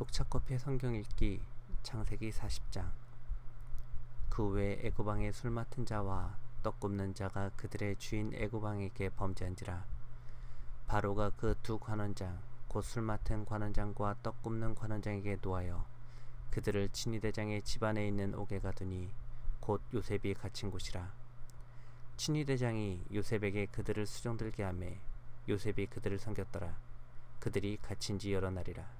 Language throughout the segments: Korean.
녹차커피의 성경 읽기 창세기 40장. 그 외에 애고방에 술 맡은 자와 떡 굽는 자가 그들의 주인 애고방에게 범죄한지라. 바로가 그 두 관원장 곧 술 맡은 관원장과 떡 굽는 관원장에게 노하여 그들을 친위대장의 집안에 있는 옥에 가 두니 곧 요셉이 갇힌 곳이라. 친위대장이 요셉에게 그들을 수종들게 하매 요셉이 그들을 섬겼더라. 그들이 갇힌 지 여러 날이라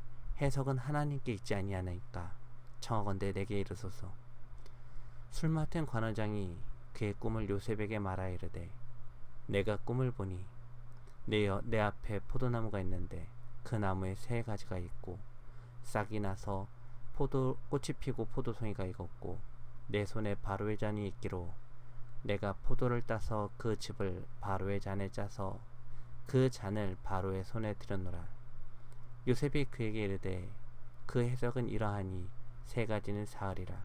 해석은 하나님께 있지 아니하나이까? 청하건대 내게 이르소서. 술 맡은 관원장이 그의 꿈을 요셉에게 말하 이르되 내가 꿈을 보니 내, 여- 내 앞에 포도나무가 있는데 그 나무에 세 가지가 있고 싹이 나서 포도 꽃이 피고 포도송이가 익었고 내 손에 바로의 잔이 있기로 내가 포도를 따서 그 즙을 바로의 잔에 짜서 그 잔을 바로의 손에 들여노라 요셉이 그에게 이르되 그 해석은 이러하니 세 가지는 사흘이라.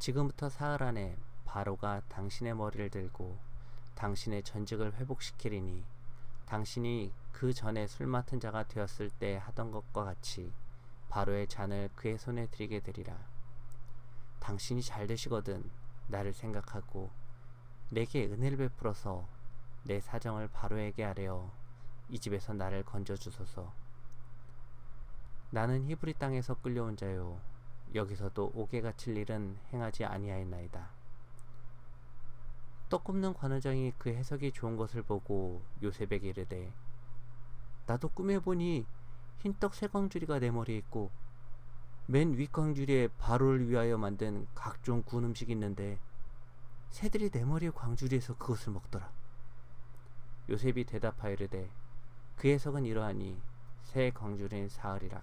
지금부터 사흘 안에 바로가 당신의 머리를 들고 당신의 전직을 회복시키리니 당신이 그 전에 술 맡은 자가 되었을 때 하던 것과 같이 바로의 잔을 그의 손에 드리게 되리라. 당신이 잘 되시거든 나를 생각하고 내게 은혜를 베풀어서 내 사정을 바로에게 아뢰어 이 집에서 나를 건져 주소서. 나는 히브리 땅에서 끌려온 자요 여기서도 옥에 갇힐 일은 행하지 아니하였나이다. 떡 굽는 관원장이 그 해석이 좋은 것을 보고 요셉에게 이르되 나도 꿈에 보니 흰떡 세 광주리가 내 머리에 있고 맨 윗 광주리에 바로를 위하여 만든 각종 구운 음식이 있는데 새들이 내 머리에 광주리에서 그것을 먹더라. 요셉이 대답하여 이르되 그 해석은 이러하니 새 광주린 사흘이라.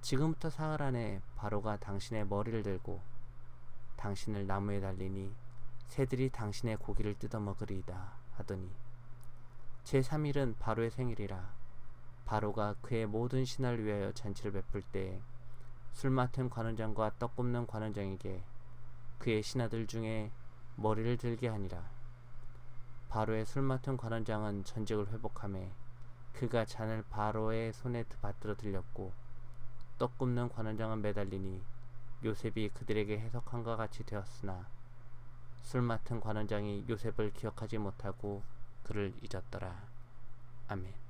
지금부터 사흘 안에 바로가 당신의 머리를 들고 당신을 나무에 달리니 새들이 당신의 고기를 뜯어 먹으리이다 하더니 제 3일은 바로의 생일이라 바로가 그의 모든 신하를 위하여 잔치를 베풀 때술 맡은 관원장과 떡 굽는 관원장에게 그의 신하들 중에 머리를 들게 하니라 바로의 술 맡은 관원장은 전직을 회복함에 그가 잔을 바로의 손에 받들어 들렸고 떡 굽는 관원장은 매달리니 요셉이 그들에게 해석한과 같이 되었으나 술 맡은 관원장이 요셉을 기억하지 못하고 그를 잊었더라. 아멘.